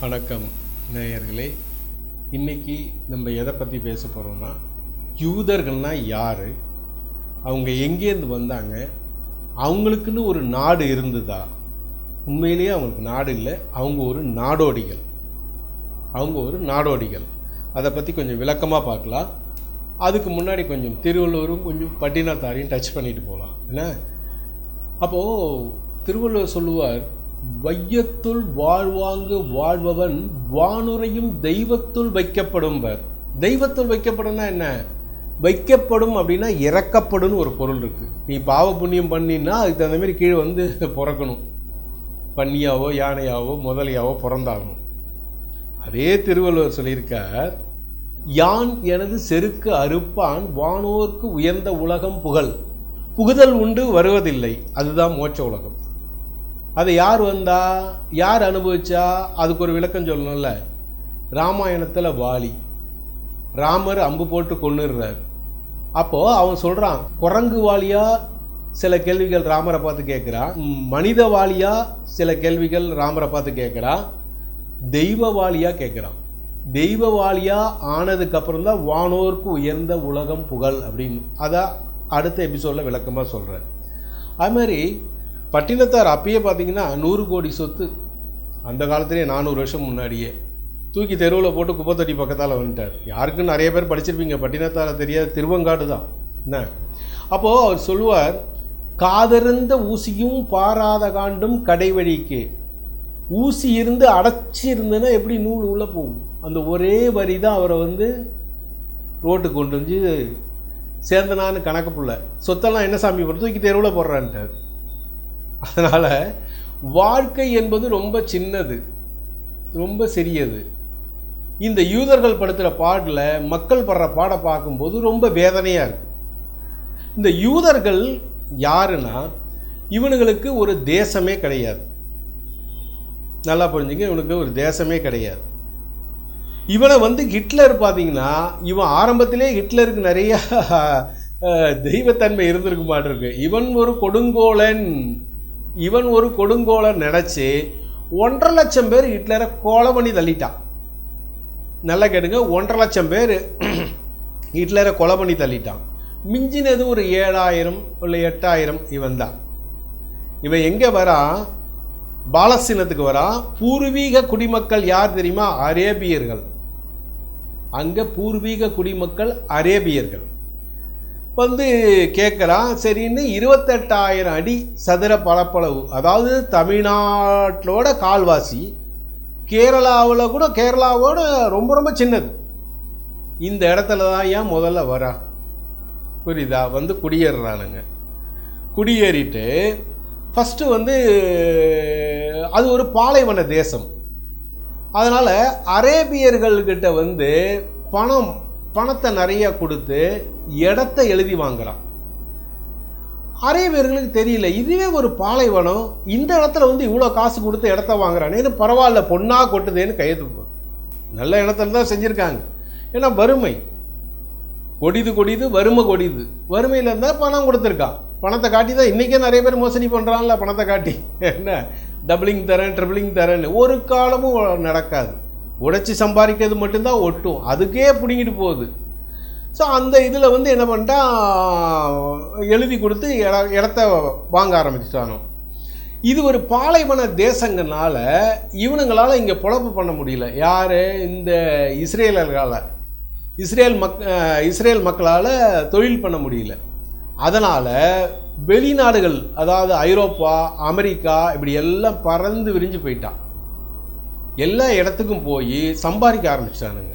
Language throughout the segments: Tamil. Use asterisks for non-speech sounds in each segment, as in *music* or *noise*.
வணக்கம் நேயர்களே. இன்னைக்கு நம்ம எதை பற்றி பேச போகிறோம்னா யூதர்கள்னா யார்? அவங்க எங்கேருந்து வந்தாங்க? அவங்களுக்குன்னு ஒரு நாடு இருந்ததா? உண்மையிலேயே அவங்களுக்கு நாடு இல்லை. அவங்க ஒரு நாடோடிகள். அவங்க ஒரு நாடோடிகள். அதை பற்றி கொஞ்சம் விளக்கமாக பார்க்கலாம். அதுக்கு முன்னாடி கொஞ்சம் திருவள்ளுவரும் கொஞ்சம் பட்டினத்தாரையும் டச் பண்ணிட்டு போகலாம். என்ன? அப்போது திருவள்ளுவர் சொல்லுவார் வையத்துள் வாழ்வாங்கு வாழ்பவன் வானுரையும் தெய்வத்துள் வைக்கப்படும்பர். தெய்வத்துள் வைக்கப்படும்னா என்ன? வைக்கப்படும் அப்படின்னா இறக்கப்படும் ஒரு பொருள் இருக்குது நீ பாவ புண்ணியம் பண்ணினா அதுக்கு தகுந்த மாதிரி கீழே வந்து பிறக்கணும். பன்னியாவோ யானையாவோ முதலையாவோ பிறந்தாகணும். அதே திருவள்ளுவர் சொல்லியிருக்கார் யான் எனது செருக்கு அறுப்பான் வானோர்க்கு உயர்ந்த உலகம் புகழ். புகுதல் உண்டு வருவதில்லை. அதுதான் மோட்ச உலகம். அதை யார் வந்தா யார் அனுபவிச்சா அதுக்கு ஒரு விளக்கம் சொல்லணும்ல. ராமாயணத்தில் வாலி. ராமர் அம்பு போட்டு கொண்டுடுறார் அப்போது அவன் சொல்கிறான் குரங்கு வாலியாக சில கேள்விகள் ராமரை பார்த்து கேட்குறான் மனித வாலியாக சில கேள்விகள் ராமரை பார்த்து கேட்குறான் தெய்வவாளியாக கேட்குறான். தெய்வவாளியா ஆனதுக்கப்புறம் தான் வானோர்க்கு உயர்ந்த உலகம் புகழ் அப்படின்னு. அதான் அடுத்த எபிசோடில் விளக்கமாக சொல்கிறேன் அது மாதிரி பட்டினத்தார் அப்பயே பார்த்தீங்கன்னா நூறு கோடி சொத்து. அந்த காலத்துலேயே நானூறு வருஷம் முன்னாடியே. தூக்கி தெருவில் போட்டு குப்பத்தொட்டி பக்கத்தால் வந்துட்டார். யாருக்குன்னு நிறைய பேர் படிச்சிருப்பீங்க. பட்டினத்தார தெரியாத. திருவங்காடு தான். என்ன? அப்போது அவர் சொல்லுவார் காதறிந்த ஊசியும் பாராத காண்டும் கடைவழிக்கு. ஊசி இருந்து அடைச்சி இருந்ததுன்னா எப்படி நூல் உள்ளே போகும்? அந்த ஒரே வரி தான் அவரை வந்து ரோட்டு கொண்டு வந்து சேர்ந்தனான்னு கணக்கு புள்ள. சொத்தெல்லாம் என்ன சாமி போட்டு தூக்கி தெருவில் போடுறான்ட்டார். அதனால் வாழ்க்கை என்பது ரொம்ப சின்னது ரொம்ப சிறியது. இந்த யூதர்கள் படுத்துகிற பாடல மக்கள் படுற பாடை பார்க்கும்போது ரொம்ப வேதனையாக இருக்கு. இந்த யூதர்கள் யாருன்னா இவனுங்களுக்கு ஒரு தேசமே கிடையாது. நல்லா புரிஞ்சுங்க இவனுக்கு ஒரு தேசமே கிடையாது. இவனை வந்து ஹிட்லர் பார்த்தீங்கன்னா இவன் ஆரம்பத்திலே ஹிட்லருக்கு நிறையா தெய்வத்தன்மை இருந்திருக்கு மாட்டிருக்கு. இவன் ஒரு கொடுங்கோலன். இவன் ஒரு கொடுங்கோலை நினச்சி ஒன்றரை லட்சம் பேர் ஹிட்லரை கொலை பண்ணி தள்ளிட்டான். நல்லா கேட்டுங்க. ஒன்றரை லட்சம் பேர் *clears throat* ஹிட்லரை கொலை பண்ணி தள்ளிட்டான். மிஞ்சினது ஒரு ஏழாயிரம் இல்லை எட்டாயிரம் இவன் தான். இவன் எங்கே வரான் பாலஸ்தீனத்துக்கு வரான் பூர்வீக குடிமக்கள் யார் தெரியுமா? அரேபியர்கள். அங்கே பூர்வீக குடிமக்கள் அரேபியர்கள். வந்து கேட்குறான் சரின்னு இருபத்தெட்டாயிரம் அடி சதுர பரப்பளவு அதாவது தமிழ்நாட்டோட கால்வாசி கேரளாவில் கூட கேரளாவோட ரொம்ப ரொம்ப சின்னது. இந்த இடத்துல தான் ஏன் முதல்ல வரா? புரியுதா? வந்து குடியேறுறானுங்க. குடியேறிட்டு ஃபஸ்ட்டு வந்து அது ஒரு பாலைவன தேசம். அதனால் அரேபியர்கள்கிட்ட வந்து பணம் பணத்தை நிறைய கொடுத்து இடத்த எழுதி வாங்குறான். பேர்களுக்கு தெரியல இதுவே ஒரு பாலைவனம் இந்த இடத்துல வந்து இவ்வளோ காசு கொடுத்து இடத்த வாங்குறானேன்னு பரவாயில்ல பொண்ணாக கொட்டுதேன்னு கையெழுத்து நல்ல இடத்துல தான் செஞ்சுருக்காங்க. ஏன்னா வறுமை. கொடிது கொடிது வறுமை கொடிது. வறுமையில் இருந்தால் பணம் கொடுத்துருக்கான். பணத்தை காட்டி தான் இன்றைக்கே நிறைய பேர் மோசடி பண்ணுறான்ல பணத்தை காட்டி. என்ன? டபுளிங் தரேன் ட்ரிபிளிங் தரேன்னு. ஒரு காலமும் நடக்காது. உடைச்சி சம்பாதிக்கிறது மட்டும்தான் ஒட்டும். அதுக்கே பிடுங்கிட்டு போகுது. ஸோ அந்த இதில் வந்து என்ன பண்ணிட்டான் எழுதி கொடுத்து இட இடத்த வாங்க ஆரம்பிச்சிட்டானோ. இது ஒரு பாலைவன தேசங்கனால இவனுங்களால் இங்கே பொழப்பு பண்ண முடியல. யார்? இந்த இஸ்ரேலர்களால். இஸ்ரேல் மக் இஸ்ரேல் மக்களால் தொழில் பண்ண முடியல. அதனால் வெளிநாடுகள் அதாவது ஐரோப்பா அமெரிக்கா இப்படி எல்லாம் பறந்து விரிஞ்சு போயிட்டான் எல்லா இடத்துக்கும் போய் சம்பாதிக்க ஆரம்பிச்சிட்டானுங்க.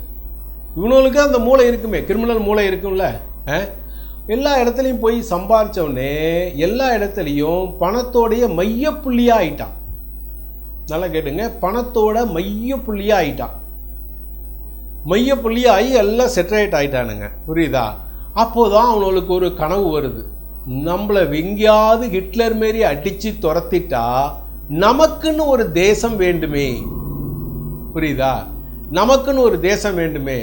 இவனுங்களுக்கு அந்த மூளை இருக்குமே கிரிமினல் மூளை இருக்கும்ல எல்லா இடத்துலையும் போய் சம்பாரிச்ச எல்லா இடத்துலையும் பணத்தோடைய மையப்புள்ளியாக ஆயிட்டான். நல்லா கேட்டுங்க பணத்தோட மையப்புள்ளியாக ஆயிட்டான். மையப்புள்ளியாகி எல்லாம் செட்டரேட் ஆயிட்டானுங்க. புரியுதா? அப்போதான் அவனுக்கு ஒரு கனவு வருது. நம்மளை எங்கேயாவது ஹிட்லர் மாரி அடித்து துரத்திட்டா நமக்குன்னு ஒரு தேசம் வேண்டுமே. புரியுதா? நமக்குன்னு ஒரு தேசம் வேண்டுமே.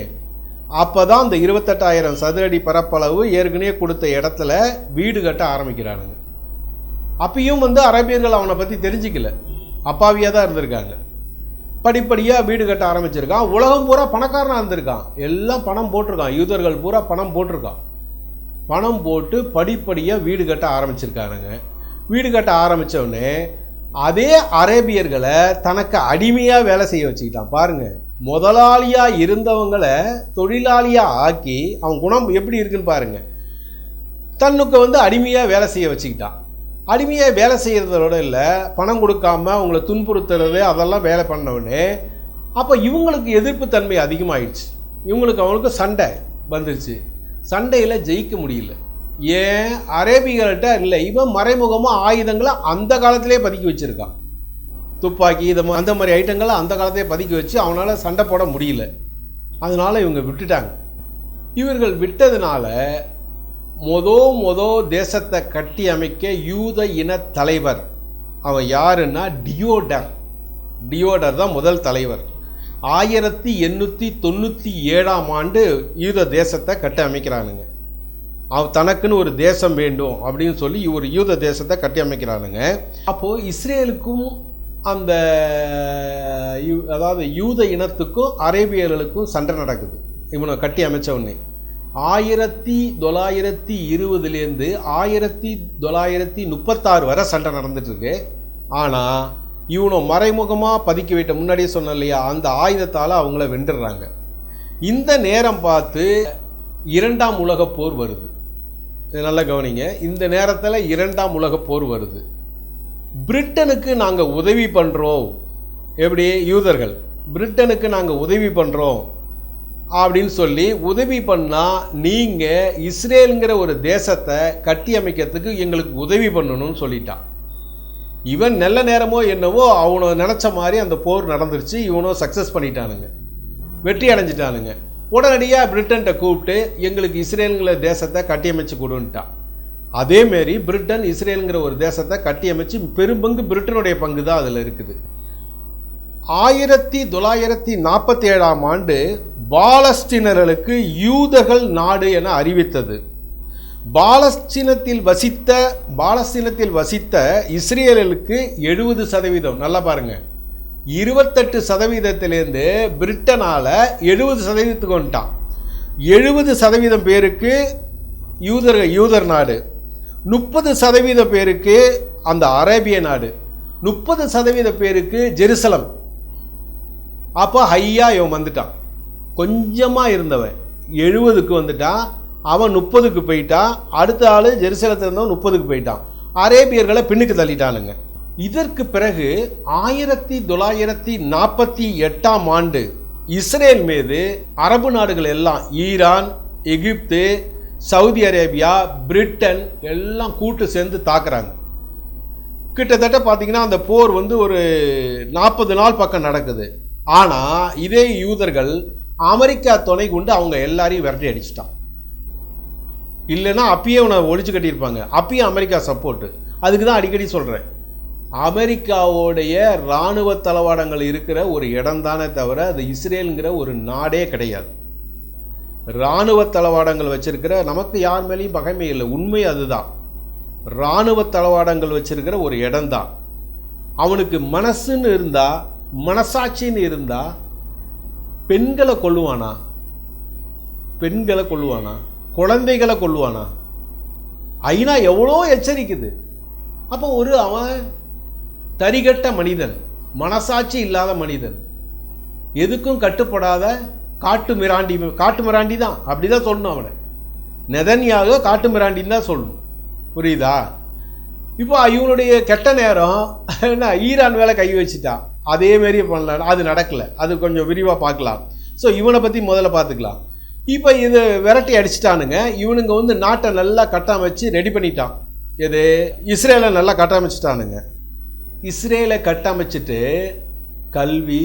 அப்போ தான் இந்த இருபத்தெட்டாயிரம் சதுரடி பரப்பளவு ஏற்கனவே கொடுத்த இடத்துல வீடு கட்ட ஆரம்பிக்கிறானுங்க. அப்பயும் வந்து அரேபியர்கள் அவனை பற்றி தெரிஞ்சிக்கல. அப்பாவியாக தான் இருந்திருக்காங்க. படிப்படியாக வீடு கட்ட ஆரம்பிச்சிருக்கான். உலகம் பூரா பணக்காரனாக இருந்திருக்கான். எல்லாம் பணம் போட்டிருக்கான். யூதர்கள் பூரா பணம் போட்டிருக்கான். பணம் போட்டு படிப்படியாக வீடு கட்ட ஆரம்பிச்சிருக்கானுங்க. வீடு கட்ட ஆரம்பிச்ச உடனே அதே அரேபியர்களை தனக்கு அடிமையாக வேலை செய்ய வச்சுக்கிட்டான். பாருங்க. முதலாளியாக இருந்தவங்களை தொழிலாளியாக ஆக்கி அவன் குணம் எப்படி இருக்குன்னு பாருங்க. தன்னுக்கு வந்து அடிமையாக வேலை செய்ய வச்சுக்கிட்டான். அடிமையாக வேலை செய்கிறதோட இல்லை பணம் கொடுக்காம அவங்கள துன்புறுத்துறது அதெல்லாம் வேலை பண்ணவுடனே அப்போ இவங்களுக்கு எதிர்ப்பு தன்மை அதிகமாகிடுச்சு இவங்களுக்கு அவங்களுக்கு சண்டை வந்துருச்சு. சண்டையில் ஜெயிக்க முடியல. ஏன்? அரேபிகள்கிட்ட இல்லை. இவன் மறைமுகமாக ஆயுதங்களை அந்த காலத்திலே பதுக்கி வச்சுருக்கான் துப்பாக்கி இது அந்த மாதிரி ஐட்டங்களை அந்த காலத்திலே பதுக்கி வச்சு அவனால் சண்டை போட முடியல. அதனால் இவங்க விட்டுட்டாங்க. இவர்கள் விட்டதுனால மொதோ மொதோ தேசத்தை கட்டி அமைக்க யூத இன தலைவர். அவன் யாருன்னா? டியோடர். டியோடர் தான் முதல் தலைவர். ஆயிரத்தி எண்ணூற்றி தொண்ணூற்றி ஏழாம் ஆண்டு யூத தேசத்தை கட்டி அமைக்கிறானுங்க. தனக்குன்னு ஒரு தேசம் வேண்டும் அப்படின்னு சொல்லி ஒரு யூத தேசத்தை கட்டி அமைக்கிறானுங்க. அப்போது இஸ்ரேலுக்கும் அந்த யூ- அதாவது யூத இனத்துக்கும் அரேபியர்களுக்கும் சண்டை நடக்குது. இவனை கட்டி அமைச்ச உடனே ஆயிரத்தி தொள்ளாயிரத்தி இருபதுலேருந்து ஆயிரத்தி தொள்ளாயிரத்தி முப்பத்தாறு வரை சண்டை நடந்துட்டுருக்கு. ஆனால் இவனை மறைமுகமாக பதுக்கி வைட்ட முன்னாடியே சொன்னேன் இல்லையா? அந்த ஆயுதத்தால் அவங்கள வென்றுடுறாங்க இந்த நேரம் பார்த்து இரண்டாம் உலகப் போர் வருது. நல்லா கவனிங்க. இந்த நேரத்தில் இரண்டாம் உலகப் போர் வருது. பிரிட்டனுக்கு நாங்கள் உதவி பண்ணுறோம் எப்படி? யூதர்கள். பிரிட்டனுக்கு நாங்கள் உதவி பண்ணுறோம் அப்படின்னு சொல்லி உதவி பண்ணால் நீங்கள் இஸ்ரேலுங்கிற ஒரு தேசத்தை கட்டி அமைக்கிறதுக்கு எங்களுக்கு உதவி பண்ணணும்னு சொல்லிட்டான் இவன் நல்ல நேரமோ என்னவோ அவனை நினச்ச மாதிரி அந்த போர் நடந்துருச்சு. இவனோ சக்ஸஸ் பண்ணிட்டானுங்க. வெற்றி அடைஞ்சிட்டானுங்க. உடனடியாக பிரிட்டன்கிட்ட கூப்பிட்டு எங்களுக்கு இஸ்ரேலுங்கிற தேசத்தை கட்டியமைச்சு கொடுன்ட்டான். அதேமாரி பிரிட்டன் இஸ்ரேலுங்கிற ஒரு தேசத்தை கட்டியமைச்சு பெரும்பங்கு பிரிட்டனுடைய பங்கு தான் அதில் இருக்குது. ஆயிரத்தி தொள்ளாயிரத்தி நாற்பத்தி ஏழாம் ஆண்டு பாலஸ்தீனர்களுக்கு யூதர்கள் நாடு என அறிவித்தது. பாலஸ்தீனத்தில் வசித்த பாலஸ்தீனத்தில் வசித்த இஸ்ரேலுக்கு எழுபது சதவீதம். நல்லா பாருங்கள் இருபத்தெட்டு சதவீதத்திலேருந்து பிரிட்டனால் எழுபது சதவீதத்துக்கு வந்துட்டான். எழுபது சதவீதம் பேருக்கு யூதர் யூதர் நாடு. முப்பது சதவீத பேருக்கு அந்த அரேபிய நாடு. முப்பது சதவீத பேருக்கு ஜெருசலம். அப்போ ஹையாக இவன் வந்துட்டான். கொஞ்சமாக இருந்தவன். எழுபதுக்கு வந்துட்டான். அவன் முப்பதுக்கு போயிட்டான். அடுத்த ஆள் ஜெருசலத்தில் இருந்தவன் முப்பதுக்கு போயிட்டான். அரேபியர்களை பின்னுக்கு தள்ளிட்டானுங்க. இதற்கு பிறகு ஆயிரத்தி தொள்ளாயிரத்தி நாற்பத்தி எட்டாம் ஆண்டு இஸ்ரேல் மீது அரபு நாடுகள் எல்லாம் Iran Egypt Saudi Arabia Britain எல்லாம் கூட்டு சேர்ந்து தாக்குறாங்க. கிட்டத்தட்ட பார்த்திங்கன்னா அந்த போர் வந்து ஒரு நாற்பது நாள் பக்கம் நடக்குது. ஆனால் இதே யூதர்கள் அமெரிக்கா துணை கொண்டு அவங்க எல்லாரையும் விரட்டி அடிச்சிட்டான் இல்லைன்னா அப்பயே அவனை ஒழிச்சு கட்டியிருப்பாங்க. அப்பயும் அமெரிக்கா சப்போர்ட்டு அதுக்கு தான் அடிக்கடி சொல்கிறேன் அமெரிக்காவோடைய இராணுவ தளவாடங்கள் இருக்கிற ஒரு இடம்தானே தவிர அது இஸ்ரேலுங்கிற ஒரு நாடே கிடையாது. இராணுவ தளவாடங்கள் வச்சிருக்கிற நமக்கு யார் மேலேயும் பகைமை இல்லை. உண்மை அதுதான். இராணுவ தளவாடங்கள் வச்சிருக்கிற ஒரு இடம்தான். அவனுக்கு மனசுன்னு இருந்தால் மனசாட்சின்னு இருந்தால் பெண்களை கொள்ளுவானா பெண்களை கொள்ளுவானா குழந்தைகளை கொள்ளுவானா ஐநா எவ்வளோ எச்சரிக்குது. அப்போ ஒரு அவன் தரிகட்ட மனிதன் மனசாட்சி இல்லாத மனிதன். எதுக்கும் கட்டுப்படாத காட்டு மிராண்டி காட்டு மிராண்டி தான். அப்படி தான் சொல்லணும் அவனை. நெதன்யாக காட்டு மிராண்டின்னு தான் சொல்லணும். புரியுதா? இப்போ இவனுடைய கெட்ட நேரம் என்ன ஈரான் வேலை கை வச்சுட்டான். அதே மாரி பண்ணல அது நடக்கல. அது கொஞ்சம் விரிவாக பார்க்கலாம். ஸோ இவனை பற்றி முதல்ல பார்த்துக்கலாம். இப்போ இது விரட்டி அடிச்சிட்டானுங்க. இவனுங்க வந்து நாட்டை நல்லா கட்டமைச்சு ரெடி பண்ணிட்டான். எது? இஸ்ரேலை நல்லா கட்டமைச்சிட்டானுங்க. இஸ்ரேலை கட்டமைச்சிட்டு கல்வி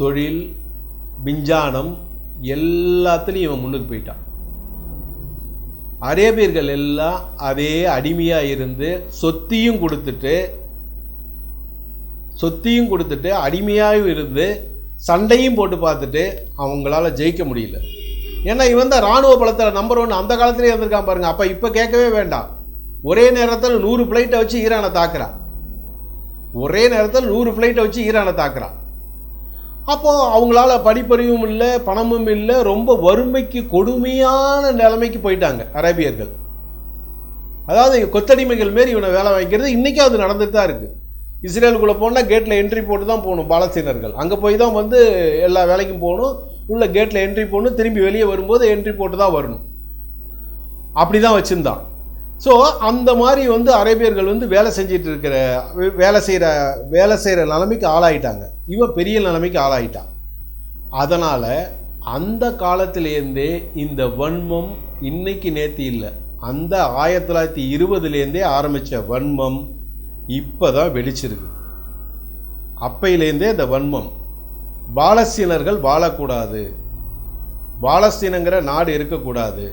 தொழில் விஞ்ஞானம் எல்லாத்துலேயும் இவன் முன்னுக்கு போயிட்டான். அரேபியர்கள் எல்லாம் அதே அடிமையாக இருந்து சொத்தியும் கொடுத்துட்டு சொத்தியும் கொடுத்துட்டு அடிமையாகவும் இருந்து சண்டையும் போட்டு பார்த்துட்டு அவங்களால ஜெயிக்க முடியல. ஏன்னா இவன் தான் இராணுவ பலத்தில் நம்பர் ஒன் அந்த காலத்திலே இருந்திருக்கான் பாருங்க. அப்போ இப்போ கேட்கவே வேண்டாம். ஒரே நேரத்தில் நூறு பிளைட்டை வச்சு ஈரானை தாக்குறான். ஒரே நேரத்தில் நூறு ஃப்ளைட்டை வச்சு ஈரானை தாக்குறான். அப்போது அவங்களால படிப்பறிவும் இல்லை பணமும் இல்லை ரொம்ப வறுமைக்கு கொடுமையான நிலைமைக்கு போயிட்டாங்க அரேபியர்கள். அதாவது கொத்தடிமைகள் மாரி இவனை வேலை வாங்கிக்கிறது இன்றைக்கும் அது நடந்துட்டு தான் இருக்குது இஸ்ரேலுக்குள்ளே போனால் கேட்டில் என்ட்ரி போட்டு தான் போகணும் பாலஸ்தீனர்கள். அங்கே போய் தான் வந்து எல்லா வேலைக்கும் போகணும் உள்ள கேட்டில் என்ட்ரி போகணும் திரும்பி வெளியே வரும்போது என்ட்ரி போட்டு தான் வரணும். அப்படி தான் வச்சுருந்தான். ஸோ அந்த மாதிரி வந்து அரேபியர்கள் வந்து வேலை செஞ்சிட்டு இருக்கிற வேலை செய்கிற வேலை செய்கிற நிலைமைக்கு ஆளாயிட்டாங்க. இவன் பெரிய நிலைமைக்கு ஆளாயிட்டான் அதனால் அந்த காலத்திலேருந்தே இந்த வன்மம் இன்னைக்கு நேற்று இல்லை. அந்த ஆயிரத்தி தொள்ளாயிரத்தி இருபதுலேருந்தே ஆரம்பித்த வன்மம் இப்போ தான் வெடிச்சிருக்கு. அப்பையிலேருந்தே இந்த வன்மம். பாலஸ்தீனர்கள் வாழக்கூடாது. பாலஸ்தீனங்கிற நாடு இருக்கக்கூடாது.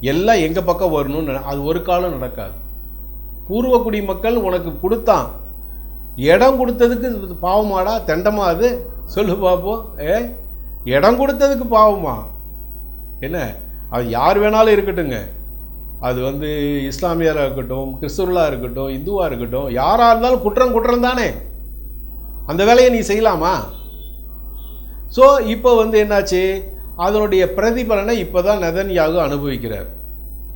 எல்லாம் எங்கள் பக்கம் வரணும்னு அது ஒரு காலம் நடக்காது. பூர்வக்குடி மக்கள் உனக்கு கொடுத்தான். இடம் கொடுத்ததுக்கு பாவமாடா தெண்டமா அது? சொல்லு பார்ப்போம் ஏ? இடம் கொடுத்ததுக்கு பாவமா? என்ன? அது யார் வேணாலும் இருக்கட்டுங்க அது வந்து இஸ்லாமியராக இருக்கட்டும் கிறிஸ்துவலாக இருக்கட்டும் இந்துவாக இருக்கட்டும் யாராக இருந்தாலும் குற்றம் குற்றம் தானே. அந்த வேலையை நீ செய்யலாமா? ஸோ இப்போ வந்து என்னாச்சு? அதனுடைய பிரதிபலனை இப்போ தான் நெதன்யாகு அனுபவிக்கிறார்.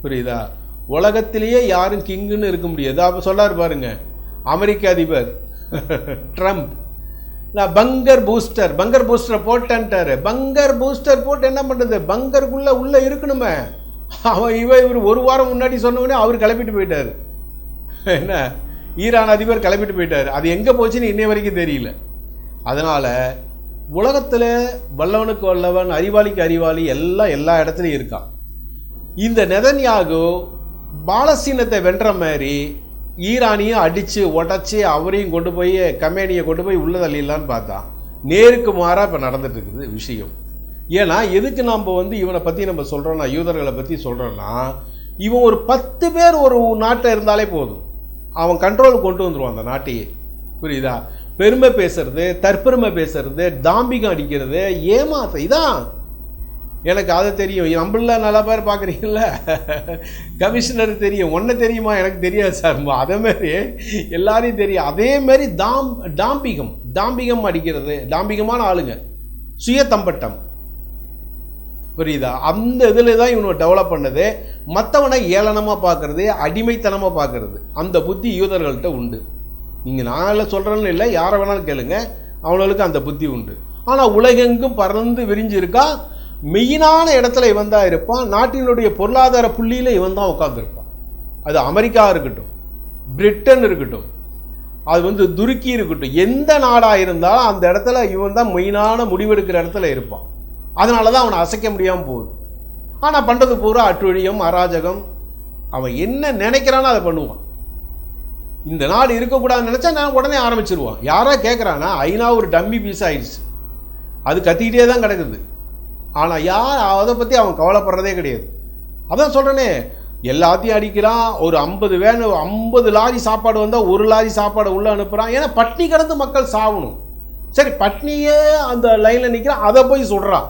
புரியுதா? உலகத்திலேயே யாரும் கிங்குன்னு இருக்க முடியாது. அப்போ சொல்லார் பாருங்க. அமெரிக்க அதிபர் *laughs* ட்ரம்ப் நான் பங்கர் பூஸ்டர். பங்கர் பூஸ்டரை போட்டேன்ட்டாரு. பங்கர் பூஸ்டர் போட்டு என்ன பண்ணுறது பங்கருக்குள்ளே உள்ளே இருக்கணுமே. அவன் இவ இவர் ஒரு வாரம் முன்னாடி சொன்னவொடனே அவர் கிளப்பிட்டு போயிட்டார். என்ன? ஈரான் அதிபர் கிளப்பிட்டு போயிட்டார். அது எங்கே போச்சுன்னு இன்னை வரைக்கும் தெரியல. அதனால் உலகத்தில் வல்லவனுக்கு வல்லவன் அறிவாளிக்கு அறிவாளி எல்லாம் எல்லா இடத்துலையும் இருக்கான். இந்த நெதன்யாகு பாலஸ்தீனத்தை வென்ற மாதிரி ஈரானையும் அடித்து உடச்சி அவரையும் கொண்டு போய் கம்பெனியை கொண்டு போய் உள்ள தள்ளிடலான்னு பார்த்தா நேருக்கு மாறாக இப்போ நடந்துட்டுருக்குது விஷயம். ஏன்னா எதுக்கு நம்ம வந்து இவனை பற்றி நம்ம சொல்கிறோன்னா யூதர்களை பற்றி சொல்கிறோன்னா இவன் ஒரு பத்து பேர் ஒரு நாட்டை இருந்தாலே போதும். அவன் கண்ட்ரோல் கொண்டு வந்துருவான் அந்த நாட்டையே. புரியுதா? பெருமை பேசுறது தற்பெருமை பேசுறது தாம்பிகம் அடிக்கிறது ஏமாத்த இதான். எனக்கு அதை தெரியும். நம்மள நல்லா பேர் பார்க்குறீங்கள கமிஷனர் தெரியும். ஒன்றை தெரியுமா? எனக்கு தெரியாது சார். அதே மாதிரி எல்லாரையும் தெரியும். அதே மாதிரி தாம் டாம்பிகம் டாம்பிகம் அடிக்கிறது டாம்பிகமான ஆளுங்க. சுயத்தம்பட்டம் புரியுதா? அந்த இதில் தான் இவனை டெவலப் பண்ணது. மற்றவனை ஏளனமாக பார்க்குறது அடிமைத்தனமாக பார்க்குறது. அந்த புத்தி யூதர்கள்ட்ட உண்டு. நீங்கள் நான் சொல்கிறேன்னு இல்லை யாரை வேணாலும் கேளுங்க. அவங்களுக்கு அந்த புத்தி உண்டு. ஆனால் உலகெங்கும் பறந்து விரிஞ்சு இருக்கா மெயினான இடத்துல இவன் தான் இருப்பான். நாட்டினுடைய பொருளாதார புள்ளியில் இவன் தான் உட்காந்துருப்பான் அது அமெரிக்கா இருக்கட்டும் பிரிட்டன் இருக்கட்டும் அது வந்து துருக்கி இருக்கட்டும் எந்த நாடாக இருந்தாலும் அந்த இடத்துல இவன் தான் மெயினான முடிவெடுக்கிற இடத்துல இருப்பான். அதனால தான் அவனை அசைக்க முடியாமல் போகுது. ஆனால் பண்ணுறது பூரா அட்டுழியம் அராஜகம். அவன் என்ன நினைக்கிறானோ அதை பண்ணுவான். இந்த நாடு இருக்கக்கூடாதுன்னு நினச்சா நான் உடனே ஆரம்பிச்சிருவோம். யாரா கேட்குறானா ஐநா ஒரு டம்மி பீஸ் ஆயிடுச்சு. அது கத்திக்கிட்டே தான் கிடக்குது. ஆனால் யார் அதை பற்றி அவன் கவலைப்படுறதே கிடையாது. அதான் சொல்கிறேனே எல்லாத்தையும் அடிக்கிறான் ஒரு ஐம்பது வேன் ஐம்பது லாரி சாப்பாடு வந்தால் ஒரு லாரி சாப்பாடை உள்ளே அனுப்புகிறான் ஏன்னா பட்னி கிடந்து மக்கள் சாகணும் சரி பட்னியே அந்த லைனில் நிற்கிறான் அதை போய் சொல்கிறான்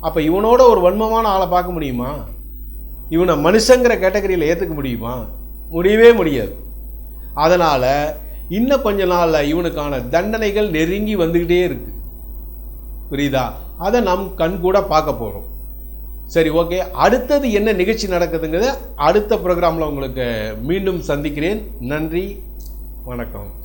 அப்போ இவனோட ஒரு வன்மமான ஆளை பார்க்க முடியுமா? இவனை மனுஷங்கிற கேட்டகரியில் ஏற்றுக்க முடியுமா? முடியவே முடியாது. அதனால் இன்னும் கொஞ்ச நாளில் இவனுக்கான தண்டனைகள் நெருங்கி வந்துக்கிட்டே இருக்கு. புரியுதா? அதை நம் கண் கூட பார்க்க போகிறோம் சரி ஓகே. அடுத்தது என்ன நிகழ்ச்சி நடக்குதுங்கிறத அடுத்த ப்ரோக்ராமில் உங்களுக்கு மீண்டும் சந்திக்கிறேன். நன்றி. வணக்கம்.